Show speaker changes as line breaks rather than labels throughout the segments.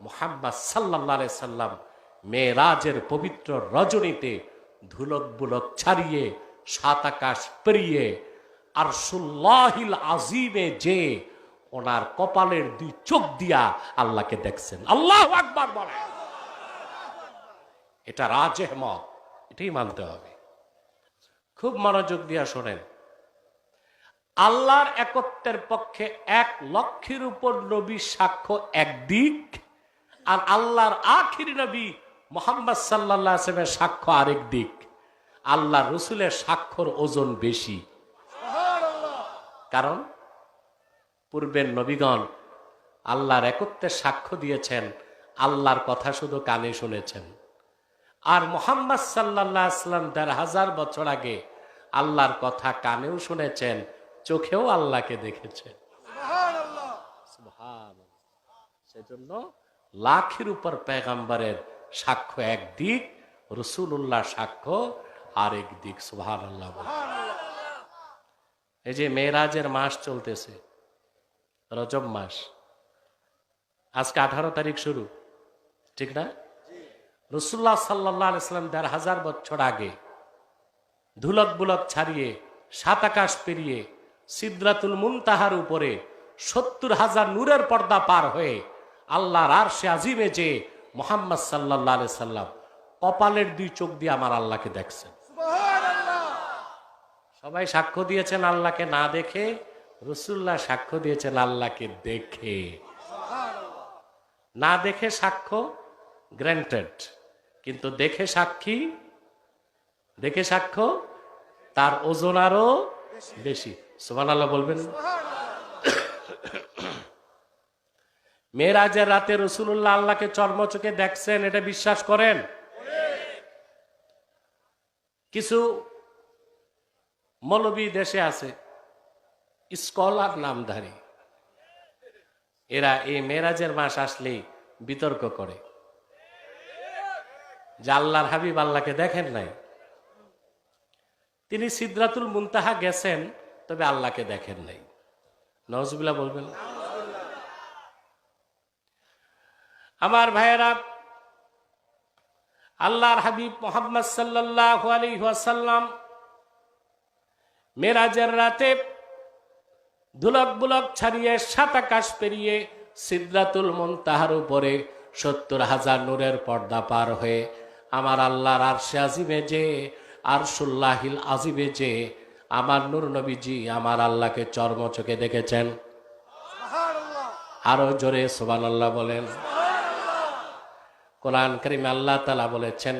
মোহাম্মদ সাল্লাহ সাল্লাম মেয়েরাজের পবিত্র রজনীতে ধুলক বুলক ছাড়িয়ে, সাত আকাশ পেরিয়ে আর সুল্লাহিল আজিমে যে ওনার কপালের দুই চোখ দিয়া আল্লাহকে দেখছেন। আল্লাহ আকবার বলে এটা রাজেহ মত এটাই মানতে হবে। খুব মনোযোগ দিয়া শোনেন। আল্লাহর একত্বের পক্ষে এক লক্ষের উপর নবী সাক্ষ্য একদিক আর আল্লাহর আখির নবী মোহাম্মদ সাল্লাহ আসলামের সাক্ষ্য আরেক দিক। আল্লাহ রসুলের স্বাক্ষর ওজন বেশি। কারণ পূর্বের নবীগণ আল্লাহর একত্বের সাক্ষ্য দিয়েছেন আল্লাহর কথা শুধু কানে শুনেছেন। আর মোহাম্মদ সাল্লাহ আসলাম দেড় হাজার বছর আগে আল্লাহর কথা কানেও শুনেছেন চোখেও আল্লাহকে দেখেছেন। সেজন্য লাখের উপর পেগাম্বারের সাক্ষ্য একদিক রসুল্লাহ সাক্ষ্য আরেক দিক। সুহান এই যে মেয়েরাজের মাস চলতেছে, রজব মাস। আজকে আঠারো তারিখ শুরু, ঠিক না? রসুল্লাহ সাল্লাহ ইসলাম দেড় হাজার বছর আগে ধুলক বুলক ছাড়িয়ে, সাত আকাশ পেরিয়ে, সিদ্রাতুল মুনতাহার উপরে সত্তর হাজার নূরের পর্দা পার হয়ে আল্লাহর আর সে আজিমে যে মোহাম্মদ সাল্লাহ সাল্লাম কপালের দুই চোখ দিয়ে আমার আল্লাহকে দেখছেন। সবাই সাক্ষ্য দিয়েছেন আল্লাহকে না দেখে? রসুল্লাহ সাক্ষ্য দিয়েছেন আল্লাহকে দেখে। না দেখে সাক্ষ্য গ্র্যান্টেড কিন্তু দেখে সাক্ষী দেখে সাক্ষ্য তার ওজন আরও বেশি। সোমান আল্লাহ বলবেন? মেয়েরাজের রাতে রসুল্লাহ আল্লাহকে চর্মচোখে দেখছেন, এটা বিশ্বাস করেন? কিছু মৌলবী দেশে আছে, স্কলার নামধারী। এরা এই মেয়েরাজের মাস আসলেই বিতর্ক করে। যে আল্লাহর হাবিব আল্লাহকে দেখেন নাই। তিনি সিদ্রাতুল মুনতাহা গেছেন, তবে আল্লাহকে দেখেন নাই। নজবুল্লাহ বলবেন। আমার ভাইয়েরা আল্লাহর হাবিব মোহাম্মদ সাল্লাহ মেরাজের রাতে দুলক বুলক ছাড়িয়ে সাত আকাশ পেরিয়ে সিদ্রাতুল মুনতাহার উপরে সত্তর হাজার নূরের পর্দা পার হয়ে আমার আল্লাহর আরশে আজিবে যে আরশুল্লাহিল আজিবে যে আমার নূর নবীজি আমার আল্লাহকে চর্ম চোখে দেখেছেন আরও জোরে সোবান আল্লাহ বলেন। কোরআন করিম আল্লাহ তালা বলেছেন,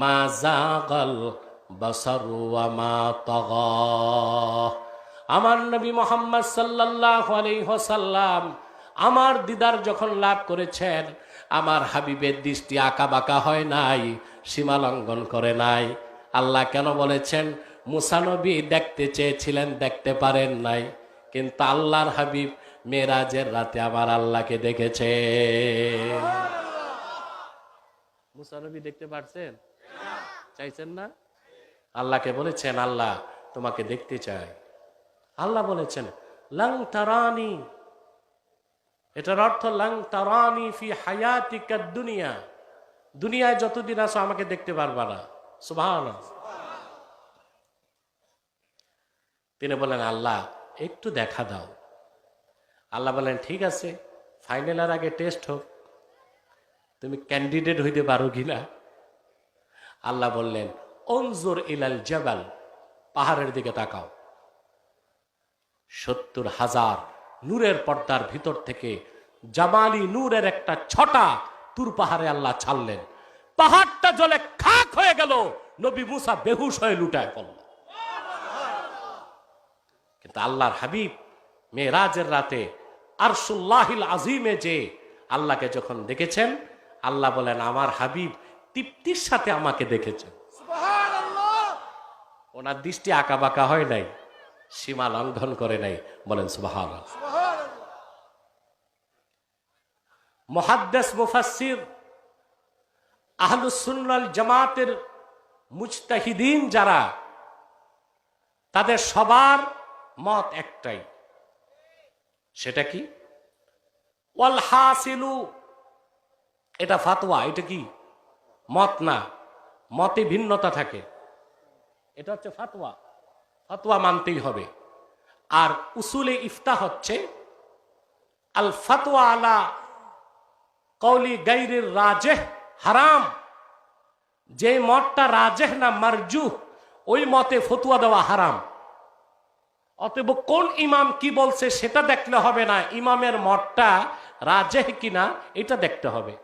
মা জাগল আমার নবী মোহাম্মদ সাল্লাহ আমার দিদার যখন লাভ করেছেন, আমার হাবিবের দৃষ্টি আঁকা বাঁকা হয় নাই, সীমা লঙ্ঘন করে নাই। আল্লাহ কেন বলেছেন মুসানবী দেখতে চেয়েছিলেন, দেখতে পারেন নাই। কিন্তু আল্লাহর হাবিব মেরাজের রাতে আমার আল্লাহকে দেখেছে। মুসানবী দেখতে পারছেন? চাইছেন না? আল্লাহকে বলেছেন, আল্লাহ তোমাকে দেখতে চাই। আল্লাহ বলেছেন, লং তারানি। এটার অর্থ, লং তারানি ফি হায়াতিকা দুনিয়া। দুনিয়ায় যতদিন আছো, আমাকে দেখতে পারবা না। সুভান তিনি বলেন, আল্লাহ, একটু দেখা দাও। আল্লাহ বলেন, ঠিক আছে ফাইনালের আগে টেস্ট হোক। তুমি ক্যান্ডিডেট হইতে পারো কিনা আল্লাহ বললেন, অনজোর ইলাল জবাল, পাহাড়ের দিকে তাকাও। সত্তর হাজার নূরের পর্দার ভিতর থেকে জামালি নূরের একটা ছটা তুর পাহাড়ে আল্লাহ ছাড়লেন। পাহাড়টা জলে খাক হয়ে গেল, নবী মুসা বেহুশ হয়ে লুটায় পড়ল। কিন্তু আল্লাহর হাবিব মেয়েরাজের রাতে আরশুল্লাহিল আজিমে যে আল্লাহকে যখন দেখেছেন আল্লাহ বলেন আমার হাবিব তৃপ্তির সাথে আমাকে দেখেছেন। ওনার দৃষ্টি আঁকা বাঁকা হয় নাই সীমা লঙ্ঘন করে নাই বলেন সুবাহ মহাদ্দেস মুফাসির আহলুসুন্নাল জামাতের মুজতাহিদিন যারা তাদের সবার মত একটাই সেটা কি? ওয়াল হাসিলু এটা ফাতোয়া এটা কি? মত না। মতে ভিন্নতা থাকে। এটা হচ্ছে ফাতোয়া ফাতোয়া মানতেই হবে। আর উসুলে ইফতা হচ্ছে আল ফাতোয়া আলা কৌলি গাইরের রাজেহ, হারাম। যে মতটা রাজেহ না মারজু ওই মতে ফতুয়া দেওয়া হারাম। অতএব কোন ইমাম কি বলছে সেটা দেখলে হবে না। ইমামের মতটা রাজেহ কিনা, এটা দেখতে হবে।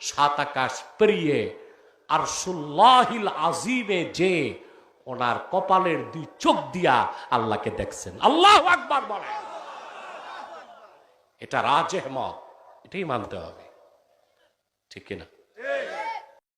সাত আকাশ পেরিয়ে আর সুল্লাহিল আজিমে যে ওনার কপালের দুই চোখ দিয়া আল্লাহকে দেখছেন। আল্লাহ আকবার বলে এটা রাজ মত এটাই মানতে হবে। ঠিক কিনা?